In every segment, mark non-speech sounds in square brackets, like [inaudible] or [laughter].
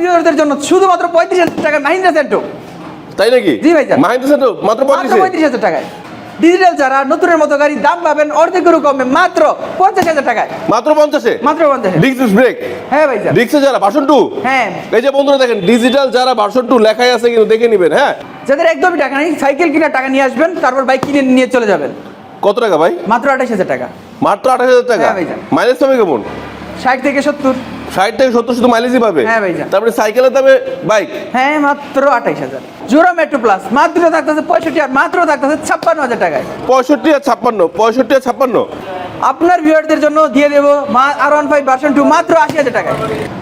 ভিউয়ারদের জন্য শুধুমাত্র পঁয়ত্রিশ হাজার টাকা মাহিন্দ্রা সেন্টো তাই নাকি? জি ভাইজান। মাহিন্দ্রা সেন্টো মাত্র পঁয়ত্রিশ হাজার। টাকায়। ডিজিটাল যারা নতুনের মতো গাড়ি দাম পাবেন অর্ধেকেরও কমে মাত্র পঞ্চাশ হাজার টাকায়। মাত্র পঞ্চাশে? মাত্র পঞ্চাশ। ডিক্স ব্রেক হ্যাঁ ভাইজান ডিক্সে যারা ভার্সন টু হ্যাঁ। এই যে বন্ধুরা দেখেন ডিজিটাল যারা ভার্সন টু লেখাই আছে কিন্তু দেখে নেবেন হ্যাঁ? যাদের একদমই টাকা নেই সাইকেল কিনে টাকা নিয়ে আসবেন তারপর বাইক কিনে নিয়ে চলে যাবেন। কত টাকা ভাই? মাত্র আঠাশ হাজার টাকা। মাত্র আঠাশ হাজার টাকা? হ্যাঁ। মাইলেজ পাবে কেমন? ষাট থেকে সত্তর। ষাট থেকে সত্তর শুধু মাইলেজই পাবে। হ্যাঁ ভাইজান। তারপরে সাইকেলের দামে বাইক হ্যাঁ মাত্র আঠাইশ হাজার। জোড়া মেট্রো প্লাস মাত্র থাকতেছে পঁয়ষট্টি আর মাত্র থাকতেছে ছাপ্পান্ন হাজার টাকায়। পঁয়ষট্টি আর ছাপ্পান্ন পঁয়ষট্টি আর ছাপ্পান্ন। আপনার ভিউয়ারদের জন্য দিয়ে দেবো R one five version two মাত্র আশি হাজার টাকায়।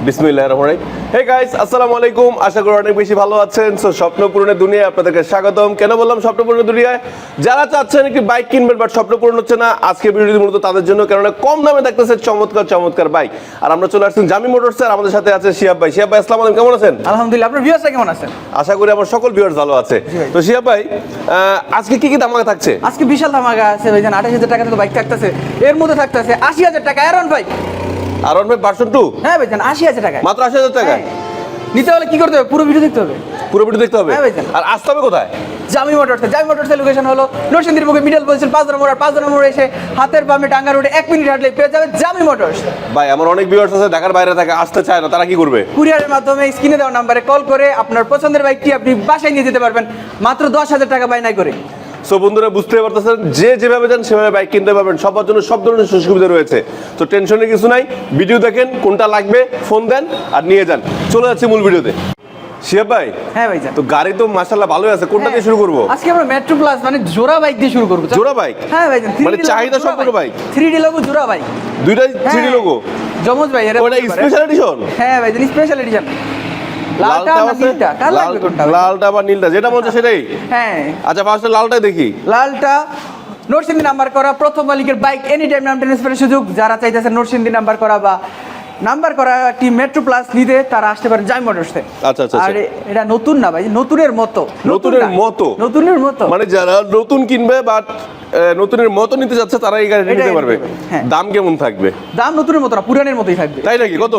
বিসমিল্লাহ রহমান হে গাইস আসসালামু আলাইকুম। আশা করি অনেক বেশি ভালো আছেন। সো স্বপ্ন পূরণের দুনিয়ায় আপনাদেরকে স্বাগতম। কেন বললাম স্বপ্ন পূরণের দুনিয়ায়? যারা চাচ্ছেন একটি বাইক কিনবেন বাট স্বপ্ন পূরণ হচ্ছে না আজকে ভিডিওটি মূলত তাদের জন্য কেননা কম দামে দেখতেছে চমৎকার চমৎকার বাইক আর আমরা চলে আসছেন জামি মোটরস আর আমাদের সাথে আছে শিয়াব ভাই। শিয়াব ভাই আসসালামু আলাইকুম কেমন আছেন? আলহামদুলিল্লাহ আপনার ভিউয়ার্সরা কেমন আছেন? আশা করি আমার সকল ভিউয়ার্স ভালো আছে। তো শিয়া ভাই আজকে কি কি ধামাকা থাকছে? আজকে বিশাল ধামাকা আছে ভাইজান আঠাশ হাজার টাকা তো বাইক থাকতেছে। এর মধ্যে থাকতেছে আশি হাজার টাকা অ্যারন ভাই। অ্যারন ভাই ভার্সন টু হ্যাঁ ভাইজান আশি হাজার টাকা মাত্র আশি হাজার টাকা নিতে হলে কি করতে হবে? পুরো ভিডিও দেখতে হবে। পুরো ভিডিও দেখতে হবে। হ্যাঁ আর আসতে হবে কোথায়? জামি মোটরসে জামি মোটরসের লোকেশন হলো নরসিংদীর মুখে মিডল বলছেন পাঁচ নম্বর আর পাঁচ নম্বর এসে হাতের বামে টাঙ্গা রোডে এক মিনিট হাঁটলে পেয়ে যাবে জামি মোটরস। ভাই আমার অনেক ভিউয়ার্স আছে ঢাকার বাইরে থাকে আসতে চায় না তারা কি করবে? কুরিয়ারের মাধ্যমে স্ক্রিনে দেওয়া নাম্বারে কল করে আপনার পছন্দের বাইকটি আপনি বাসায় নিয়ে যেতে পারবেন। মাত্র দশ হাজার টাকা বায়নায় করে। সো বন্ধুরা বুঝতে পারতেছেন যে যেভাবে যান সেভাবে বাইক কিনতে পারবেন। সবার জন্য সব ধরনের সুযোগ সুবিধা রয়েছে। তো টেনশনের কিছু নাই ভিডিও দেখেন কোনটা লাগবে ফোন দেন আর নিয়ে যান। চলে যাচ্ছি মূল ভিডিওতে শিয়াব ভাই? হ্যাঁ ভাইজান। তো গাড়ি তো মাশাল্লাহ ভালোই আছে। কোনটা দিয়ে শুরু করব? আজকে আমরা মেট্রো প্লাস মানে জোড়া বাইক দিয়ে শুরু করব। জোড়া বাইক হ্যাঁ ভাইজান মানে চাহিদা বাইক থ্রি ডি লোগো জোড়া বাইক দুইটাই থ্রি লোগো জমজ ভাই এরা ওটা স্পেশাল এডিশন হ্যাঁ ভাইজান স্পেশাল এডিশন লালটা না নীলটা? কার লাগবে কোনটা? লালটা বা নীলটা যেটা মনে হচ্ছে সেটাই। হ্যাঁ। আচ্ছা ফার্স্টে লালটাই দেখি। লালটা নরসিংদী নাম্বার করা প্রথম মালিকের বাইক এনি টাইম নাম ট্রান্সফারের সুযোগ যারা চাইতেছে নরসিংদী নাম্বার করা বা নাম্বার করা একটি মেট্রো প্লাস নিতে তারা আসতে পারে জাই মোটরসে আচ্ছা, আচ্ছা, আর আচ্ছা। এটা নতুন না ভাই নতুনের মতো নতুনের। মতো? নতুনের মতো মানে যারা নতুন কিনবে বাট নতুনের মতো নিতে যাচ্ছে তারা এই গাড়ি নিতে পারবে হ্যাঁ। দাম কেমন থাকবে দাম নতুনের মতো না পুরানের মতোই থাকবে তাই নাকি কত।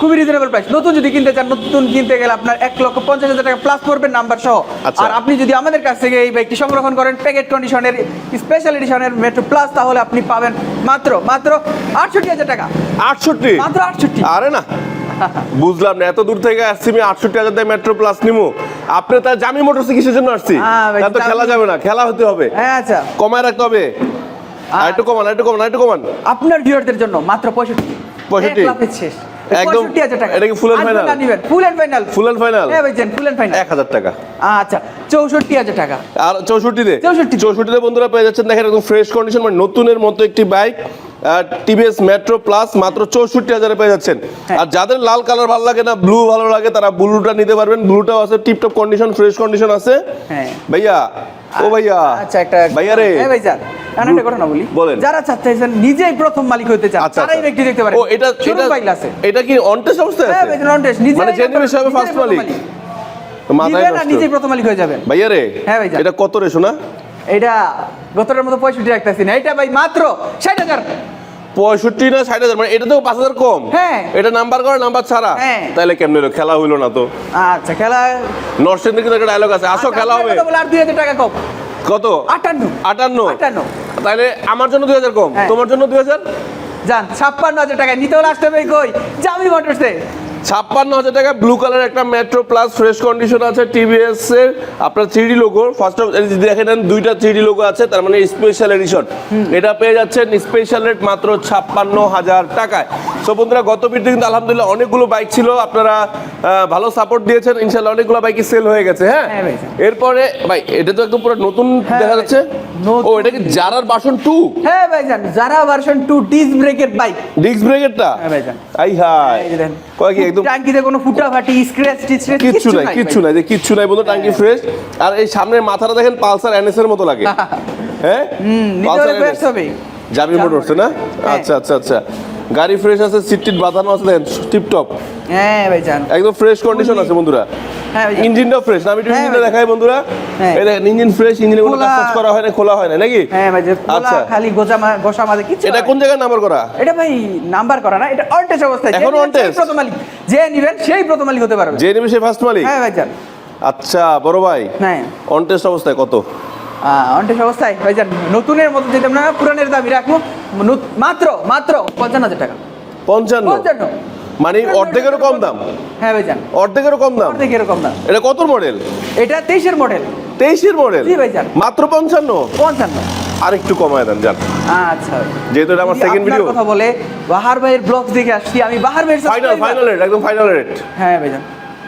খুবই রিজনেবল প্রাইস নতুন যদি কিনতে চান নতুন কিনতে গেলে আপনার এক লক্ষ পঞ্চাশ হাজার টাকা প্লাস পড়বে নাম্বার সহ। আচ্ছা। আর আপনি যদি আমাদের কাছ থেকে এই বাইকটি সংরক্ষণ করেন প্যাকেট কন্ডিশনের স্পেশাল এডিশনের মেট্রো প্লাস তাহলে আপনি পাবেন মাত্র মাত্র আটষট্টি হাজার টাকা। আটষট্টি? মাত্র আটষট্টি। আরে না। বুঝলাম না এত দূর থেকে আসছি আমি আটষট্টি হাজার দিয়ে মেট্রো প্লাস নিবো আপনি তার জামি মোটরসে কিসের জন্য আসছি? হ্যাঁ তার তো খেলা যাবে না খেলা হতে হবে। হ্যাঁ আচ্ছা। কমায় রাখতে হবে। আর একটু কমান একটু কমান একটু কমান। আপনার ভিউয়ারদের জন্য মাত্র পঁয়ষট্টি। 65 এক লাফে শেষ। একদম- হাজার টাকা। এটা কি? ফুল ফাইনাল ফুল ফাইনাল হ্যাঁ ভাইজান ফুল ফাইনাল টাকা। আচ্ছা চৌষট্টি হাজার টাকা। আর চৌষট্টিতে? 64 চৌষট্টিতে বন্ধুরা পেয়ে যাচ্ছেন দেখেন একদম ফ্রেশ কন্ডিশন মানে নতুনের মতো একটি বাইক টিভিএস মেট্রো প্লাস মাত্র চৌষট্টি হাজারে পেয়ে যাচ্ছেন। হ্যাঁ। আর যাদের লাল কালার ভালো লাগে না ব্লু ভালো লাগে তারা ব্লুটা নিতে পারবেন। ব্লুটাও আছে টিপটপ কন্ডিশন ফ্রেশ কন্ডিশন আছে। হ্যাঁ। ভাইয়া ও ভাইয়া আচ্ছা একটা ভাইয়া রে। হ্যাঁ ভাইজান আমি একটা ঘটনা বলি। বলেন। যারা চাচ্ছেন নিজেই প্রথম মালিক হতে চান আচ্ছা তারাই আচ্ছা। ব্যক্তি দেখতে পারে ও এটা এটা ফাইল আছে। এটা কি অন টেস্ট অবস্থায় হ্যাঁ আছে? ভাইজান on test, নিজেরাই মানে প্রথম- হিসাবে ফার্স্ট মালিক। মাথায় আর নিজেই প্রথম মালিক হয়ে যাবেন। ভাইয়া রে হ্যাঁ ভাইজান। এটা কত রে শোনা এটা গতরের মতো পঁয়ষট্টি রাখতেছি না। এটা ভাই মাত্র ষাট হাজার। পঁয়ষট্টি না ষাট হাজার মানে এটা তো পাঁচ হাজার কম। হ্যাঁ। এটা নাম্বার করে নাম্বার ছাড়া। হ্যাঁ। তাহলে কেমনে হলো? খেলা হইল না তো। আচ্ছা খেলা নর্সেন্দ্র কিন্তু একটা ডায়লগ আছে। আসো খেলা হবে। আর দুই হাজার টাকা কম। কত? আটান্ন। আটান্ন? আটান্ন। তাহলে আমার জন্য দুই হাজার কম। হ্যাঁ। তোমার জন্য দুই হাজার? যান ছাপ্পান্ন হাজার টাকা নিতে হলে আসতে হবে কই? জামি মোটরসে ছাপ্পান্ন হাজার টাকা ব্লু কালার একটা মেট্রো প্লাস ফ্রেশ কন্ডিশন আছে টিভিএস এর আপনার three D logo first off দেখে নেন দুইটা থ্রি ডি লোগো আছে তার মানে স্পেশাল এডিশন এটা পেয়ে যাচ্ছেন স্পেশাল রেট মাত্র ছাপ্পান্ন হাজার টাকায়। সো বন্ধুরা গত ভিডিও কিন্তু আলহামদুলিল্লাহ অনেকগুলো বাইক ছিল আপনারা ভালো সাপোর্ট দিয়েছেন ইনশাল্লাহ অনেকগুলো বাইকই সেল হয়ে গেছে হ্যাঁ? হ্যাঁ এরপরে ভাই এটা তো একদম পুরো নতুন হ্যাঁ দেখা যাচ্ছে। ও এটা কি জারার বাসন টু হ্যাঁ ভাইজান যারা ভার্সন টু ডিস ব্রেকের বাইক ডিস্ক ব্রেকেরটা হ্যাঁ ভাইজান। আই হাই। কয় কি একদম টাঙ্কিতে কোনো ফুটা স্ক্র্যাচ টিস্ক্র্যাচ কিচ্ছু নাই কিচ্ছু নাই যে কিচ্ছু নাই বন্ধু টাঙ্কি ফ্রেশ আর এই সামনের মাথাটা দেখেন পালসার এনএস এর মতো লাগে। [laughs] হ্যাঁ? পালসার হলে হবে। জাবি মোটরস না? হ্যাঁ। আচ্ছা আচ্ছা আচ্ছা। গাড়ি ফ্রেশ আছে সিট টিট বাঁধানো আছে দেখেন টিপ টপ হ্যাঁ একদম ফ্রেশ কন্ডিশন আছে বন্ধুরা। হ্যাঁ, ভাই। ইঞ্জিনটাও ফ্রেশ আমি একটু হ্যাঁ, ইঞ্জিনটা দেখাই বন্ধুরা। হ্যাঁ। এই দেখেন ইঞ্জিন ফ্রেশ ইঞ্জিনে কোনো কাজ করা হয় না খোলা হয় না নাকি? হ্যাঁ ভাই আচ্ছা। খালি গোজা গোসা মাঝে কিছু এটা কোন জায়গায় নাম্বার করা? এটা ভাই নাম্বার করা না এটা অনটেস অবস্থায়। এখনও? সেই প্রথম মালিক। যে নিবেন সেই প্রথম মালিক হতে পারবে। যে নেবে সে ফার্স্ট মালিক? হ্যাঁ ভাই যান। আচ্ছা বড় ভাই হ্যাঁ। অন টেস্ট অবস্থায় কত? অনটেস অবস্থায় ভাই যান নতুনের মতো যেটা আমরা পুরানের দাবি রাখব মাত্র মাত্র পঞ্চান্ন হাজার টাকা। পঞ্চান্ন। পঞ্চান্ন। মানে অর্ধেকেরও কম দাম। হ্যাঁ ভাই যান অর্ধেকেরও কম দাম। অর্ধেক এরকম দাম। এটা কত মডেল এটা তেইশের মডেল তেইশের মডেল জি ভাইজান। মাত্র পঞ্চান্ন? পঞ্চান্ন। আর একটু কমায় দেন যান। আচ্ছা। যেহেতু এটা আমার সেকেন্ড ভিডিও কথা বলে বাহার ভাইয়ের ব্লগ দেখে আসছি আমি বাহার ভাইয়ের ফাইনাল ফাইনাল রেট একদম ফাইনাল রেট হ্যাঁ ভাইজান।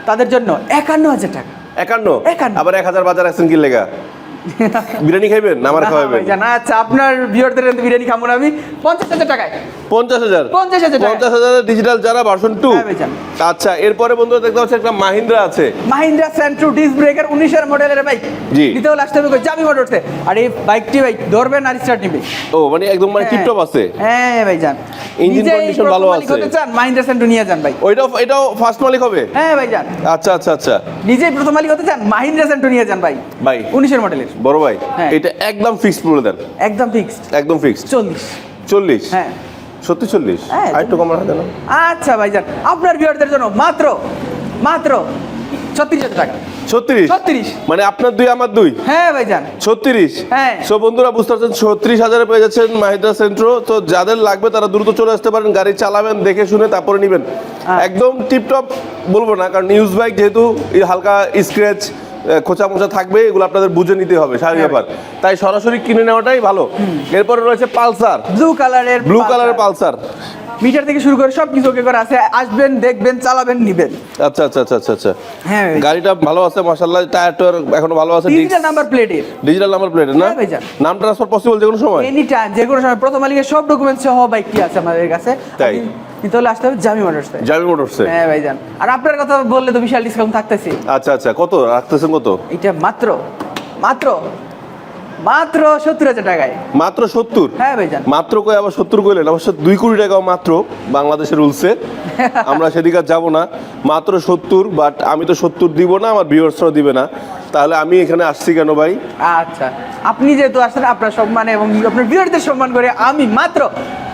তাদের জন্য একান্ন হাজার টাকা। একান্ন। আবার এক হাজার বাজার আছেন কি লেগা? [laughs] বিরিয়ানি খাইবেন না আমার খাওয়াবেন? ভাইজান, আচ্ছা আপনার বিয়ারদের বিরিয়ানি খাব না আমি। পঞ্চাশ হাজার টাকায়। পঞ্চাশ হাজার। 50,000 টাকা। পঞ্চাশ হাজারের ডিজিটাল যারা ভার্সন টু হ্যাঁ, আচ্ছা এরপরে বন্ধু দেখতে পাচ্ছি একটা মাহিন্দ্রা আছে। মাহিন্দ্রা সেন্ট্রো ডিস ব্রেকার উনিশের মডেলের বাইক জি। মোটরসে আর এই বাইকটি ভাই ধরবেন আর স্টার্ট নিবে। ও মানে একদম মানে টিপটপ আছে। হ্যাঁ ভালো আছে। হতে চান মাহিন্দ্রা সেন্ট্রো নিয়ে যান ভাই। ওইটাও এটাও ফার্স্ট মালিক হবে? হ্যাঁ ভাইজান আচ্ছা আচ্ছা আচ্ছা। নিজেই প্রথম মালিক হতে চান মাহিন্দ্রা সেন্ট্রো নিয়ে যান ভাই। ভাই উনিশের মডেলের বড় ভাই হ্যাঁ। এটা একদম ফিক্সড বলে দেন। একদম ফিক্সড একদম ফিক্সড চল্লিশ। চল্লিশ? হ্যাঁ। সত্যি চল্লিশ? হ্যাঁ, আর একটু আচ্ছা ভাইজান আপনার বিয়ারদের জন্য মাত্র মাত্র ছত্রিশ হাজার টাকা। ছত্রিশ? ছত্রিশ। মানে আপনার দুই আমার দুই? হ্যাঁ ভাইজান। ছত্রিশ? হ্যাঁ। সো বন্ধুরা বুঝতে পারছেন ছত্রিশ হাজারে পেয়ে যাচ্ছেন সেন্ট্রো তো যাদের লাগবে তারা দ্রুত চলে আসতে পারেন গাড়ি চালাবেন দেখে শুনে তারপরে নেবেন। একদম টিপটপ বলব না কারণ নিউজ বাইক যেহেতু হালকা স্ক্র্যাচ খোঁচা মোচা থাকবে এগুলো আপনাদের বুঝে নিতে হবে স্বাভাবিক। ব্যাপার। তাই সরাসরি কিনে নেওয়াটাই ভালো। এরপরে রয়েছে পালসার। ব্লু কালারের ব্লু কালারের পালসার। মিটার থেকে শুরু করে সব কিছু ওকে করে আছে। আসবেন দেখবেন চালাবেন নিবেন। আচ্ছা আচ্ছা আচ্ছা আচ্ছা আচ্ছা। হ্যাঁ গাড়িটা ভালো আছে মাশাআল্লাহ। টায়ার টায়ার এখনও ভালো আছে ডিজিটাল নাম্বার প্লেটের ডিজিটাল নাম্বার প্লেট না? হ্যাঁ নাম ট্রান্সফার পসিবল যে কোনো সময়? এনি টাইম যে কোনো সময়। প্রথম মালিকের সব ডকুমেন্টস সহ বাইকটি আছে আমাদের কাছে? তাই? আপনি নিতে হলে আসতে হবে জামি মোটরসে জামি মোটরসে হ্যাঁ ভাইজান। আর আপনার কথা বললে তো বিশাল ডিসকাউন্ট থাকতেছে। আচ্ছা আচ্ছা কত রাখতেছেন কত? এটা মাত্র মাত্র মাত্র সত্তর হাজার টাকায়। মাত্র সত্তর? হ্যাঁ ভাইজান। মাত্র কই আবার সত্তর কইলেন? অবশ্য দুই কোটি টাকাও মাত্র বাংলাদেশের রুলসে [laughs] আমরা সেদিকে যাব না। মাত্র সত্তর বাট আমি তো সত্তর দিব না আমার ভিউয়ার্সরাও দিবে না। তাহলে আমি এখানে আসছি কেন ভাই? আচ্ছা আপনি যেহেতু আসছেন আপনার সম্মানে এবং আপনার বিয়ারদের সম্মান করে আমি মাত্র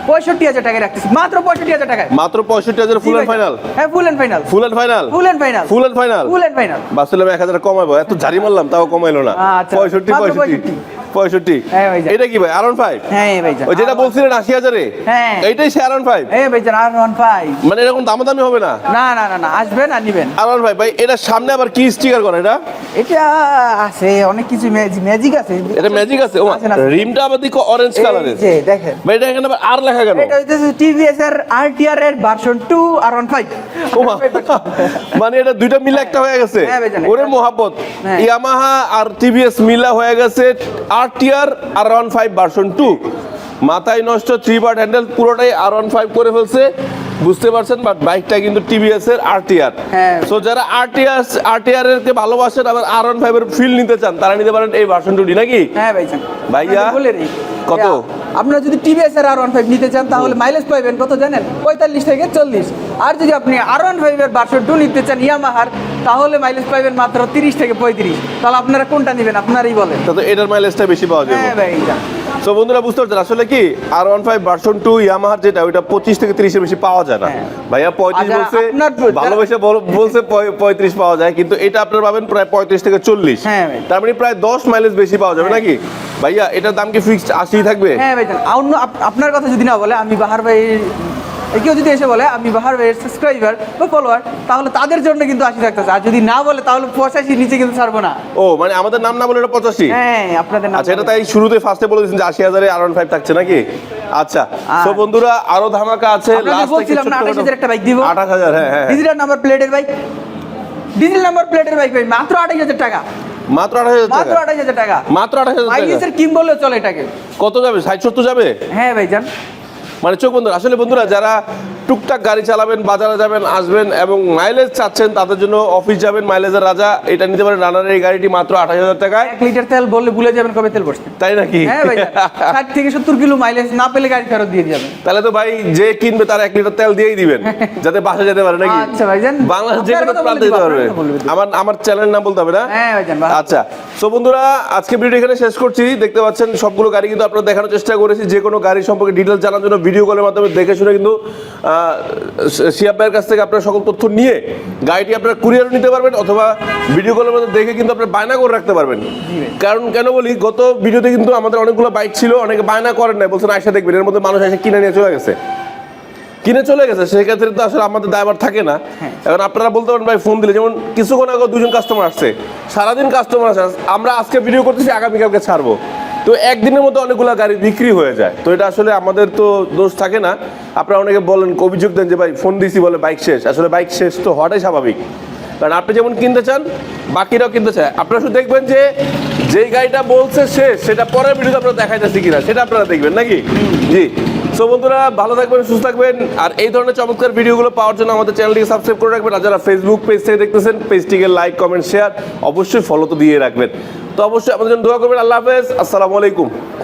পঁয়ষট্টি হাজার টাকায় রাখতেছি। মাত্র পঁয়ষট্টি হাজার টাকায়। মাত্র পঁয়ষট্টি হাজার ফুল অ্যান্ড ফাইনাল হ্যাঁ full and final full and final full and final full and final full and final বাসলে এক হাজার কমাবো এত জারি মারলাম তাও কমাইলো না। আচ্ছা, পঁয়ষট্টি পঁয়ষট্টি। 65 পঁয়ষট্টি। হ্যাঁ। এটা কি ভাই আর ফাইভ হ্যাঁ ভাইজান। ওই যেটা বলছিলেন আশি হাজারে হ্যাঁ। এইটাই সে আর ফাইভ হ্যাঁ ভাইজান আর ওয়ান ফাইভ মানে এরকম দামাদামি হবে না? না না না না আসবেন আর নিবেন। আর ভাই ভাই এটা সামনে আবার কি স্টিকার করে এটা? এটা আছে অনেক কিছু ম্যাজিক আছে। এটা ম্যাজিক আছে? ও রিমটা আবার দেখো অরেঞ্জ কালারের যে দেখেন। ভাই এটা এখানে আবার আর লেখা কেন? এটা হইতেছে টিভিএস এর আরটিআর এর ভার্সন 2 আর 15 ও। মানে এটা দুইটা মিলে একটা হয়ে গেছে। হ্যাঁ। ওরে মোহাব্বত। হ্যাঁ। ইয়ামাহা আর টিভিএস মিলা হয়ে গেছে আর TR R one five version two মাথায় নষ্ট থ্রি পার্ট হ্যান্ডেল পুরোটাই আর ওয়ান ফাইভ করে ফেলছে। বুঝতে পারছেন বাট বাইকটা কিন্তু টিভিএস এর আর টি আর সো যারা আর টি আর টিআর এর কে ভালোবাসেন আবার আর ওয়ান ফাইভ এর ফিল নিতে চান তারা নিতে পারেন এই ভার্সন টুটি নাকি? হ্যাঁ ভাইজান। ভাইয়া। কত? আপনারা যদি টিভিএস এর আর ওয়ান ফাইভ নিতে চান তাহলে মাইলেজ পাবেন কত জানেন? পঁয়তাল্লিশ থেকে চল্লিশ। আর যদি আপনি আর ওয়ান ফাইভ এর ভার্সন টু নিতে চান ইয়ামাহার তাহলে মাইলেজ পাবেন মাত্র তিরিশ থেকে পঁয়ত্রিশ। তাহলে আপনারা কোনটা নেবেন? আপনারাই বলেন। তাতে এটার মাইলেজটা বেশি পাওয়া যাবে। হ্যাঁ ভাইজান তো বন্ধুরা বুঝতে পারছেন? আসলে কি R one five version two ইয়ামাহার যেটা ওইটা পঁচিশ থেকে তিরিশের বেশি পাওয়া যায় না। হ্যাঁ। ভাইয়া পঁয়ত্রিশ আর বলছে ভালোবেসে বলছে পঁয়- পঁয়ত্রিশ পাওয়া যায় কিন্তু এটা আপনার পাবেন প্রায় পঁয়ত্রিশ থেকে চল্লিশ। হ্যাঁ তার মানে প্রায় দশ মাইলেজ বেশি পাওয়া যাবে হ্যাঁ। নাকি? ভাইয়া এটার দাম কি ফিক্সড আশি থাকবে? হ্যাঁ ভাইজান অন্য আপনার কথা যদি না বলে আমি বাহার ভাই কেউ যদি এসে বলে আমি বাহার ভাইয়ের সাবস্ক্রাইবার বা ফলোয়ার তাহলে তাদের জন্য কিন্তু আশি থাকতেছে। আর যদি না বলে তাহলে পঁচাশি নিচে কিন্তু ছাড়বো না। ও মানে আমাদের নাম না বলে এটা পঁচাশি? হ্যাঁ আপনাদের নাম আচ্ছা এটা তাই শুরুতে ফার্স্টে বলে দিয়েছেন যে আশি হাজারে আর ফাইভ থাকছে নাকি? আচ্ছা তো বন্ধুরা আরও ধামাকা আছে লাস্ট বলছিলাম না আঠাশ হাজার একটা বাইক দিব। আঠাশ হাজার হ্যাঁ হ্যাঁ ডিজিটাল নাম্বার প্লেটের বাইক ডিজিটাল নাম্বার প্লেটের বাইক ভাই মাত্র আঠাশ হাজার টাকা। মাত্র আঠাশ হাজার মাত্র আঠাশ হাজার টাকা। মাত্র আঠাশ হাজার টাকা? কিম বললে চলে এটাকে। কত যাবে? ষাট সত্তর যাবে? হ্যাঁ ভাইজান। মানে চোখ বন্ধুরা আসলে বন্ধুরা যারা টুকটাক গাড়ি চালাবেন বাজারে যাবেন আসবেন এবং মাইলেজ চাচ্ছেন তাদের জন্য অফিস যাবেন মাইলেজের রাজা। এটা নিতে পারেন রানারের এই গাড়িটি মাত্র আঠাশ হাজার টাকায়। এক লিটার তেল বললে ভুলে যাবেন কবে তেল বসছে তাই নাকি? হ্যাঁ ষাট থেকে সত্তর কিলো মাইলেজ না পেলে গাড়ি ফেরত দিয়ে যাবেন। তাহলে তো ভাই যে কিনবে তার এক লিটার তেল দিয়েই দিবেন যাতে বাসা যেতে পারে নাকি? আচ্ছা ভাইজান। বাংলাদেশ যে কোনো প্রান্তে যেতে পারবে। আমার আমার চ্যানেল নাম বলতে হবে না? হ্যাঁ ভাইজান আচ্ছা সো বন্ধুরা আজকে ভিডিও এখানে শেষ করছি। দেখতে পাচ্ছেন সবগুলো গাড়ি কিন্তু আপনারা দেখানোর চেষ্টা করেছি। যে কোনো গাড়ি সম্পর্কে ডিটেলস জানার জন্য ভিডিও কলের মাধ্যমে দেখে শুনে কিন্তু ভাইয়ের কাছ থেকে আপনারা সকল তথ্য নিয়ে গাড়িটি আপনারা কুরিয়ারও নিতে পারবেন অথবা ভিডিও কলের মধ্যে দেখে কিন্তু আপনার বায়না করে রাখতে পারবেন। কারণ কেন বলি গত ভিডিওতে কিন্তু আমাদের অনেকগুলো বাইক ছিল অনেকে বায়না করেন না বলছেন আয়সা দেখবেন। এর মধ্যে মানুষ এসে কিনে নিয়ে চলে গেছে। কিনে চলে গেছে সেক্ষেত্রে তো আসলে আমাদের দায়ভার থাকে না। এখন আপনারা বলতে পারেন ভাই ফোন দিলে। যেমন কিছুক্ষণ আগে দুজন কাস্টমার আসছে সারাদিন কাস্টমার আসে আমরা আজকে ভিডিও করতেছি আগামীকালকে ছাড়বো। তো একদিনের মধ্যে অনেকগুলো গাড়ি বিক্রি হয়ে যায়। তো এটা আসলে আমাদের তো দোষ থাকে না। আপনারা অনেকে বলেন, অভিযোগ দেন যে, ভাই ফোন দিছি বলে বাইক শেষ। আসলে বাইক শেষ তো হওয়াটাই স্বাভাবিক। কারণ আপনি যেমন কিনতে চান, বাকিরাও কিনতে চায়। আপনারা শুধু দেখবেন যে, যেই গাড়িটা বলছে শেষ, সেটা পরের ভিডিওতে আপনারা দেখাইতেছি কিনা, সেটা আপনারা দেখবেন, নাকি? জি। সো বন্ধুরা, ভালো থাকবেন, সুস্থ থাকবেন। আর এই ধরনের চমৎকার ভিডিওগুলো পাওয়ার জন্য আমাদের চ্যানেলটিকে সাবস্ক্রাইব করে রাখবেন। আর যারা ফেসবুক পেজ থেকে দেখতেছেন পেজটিকে লাইক কমেন্ট শেয়ার অবশ্যই ফলো তো দিয়ে রাখবেন। তো অবশ্যই আমাদের জন্য দোয়া করবেন। আল্লাহ হাফেজ। আসসালামু আলাইকুম।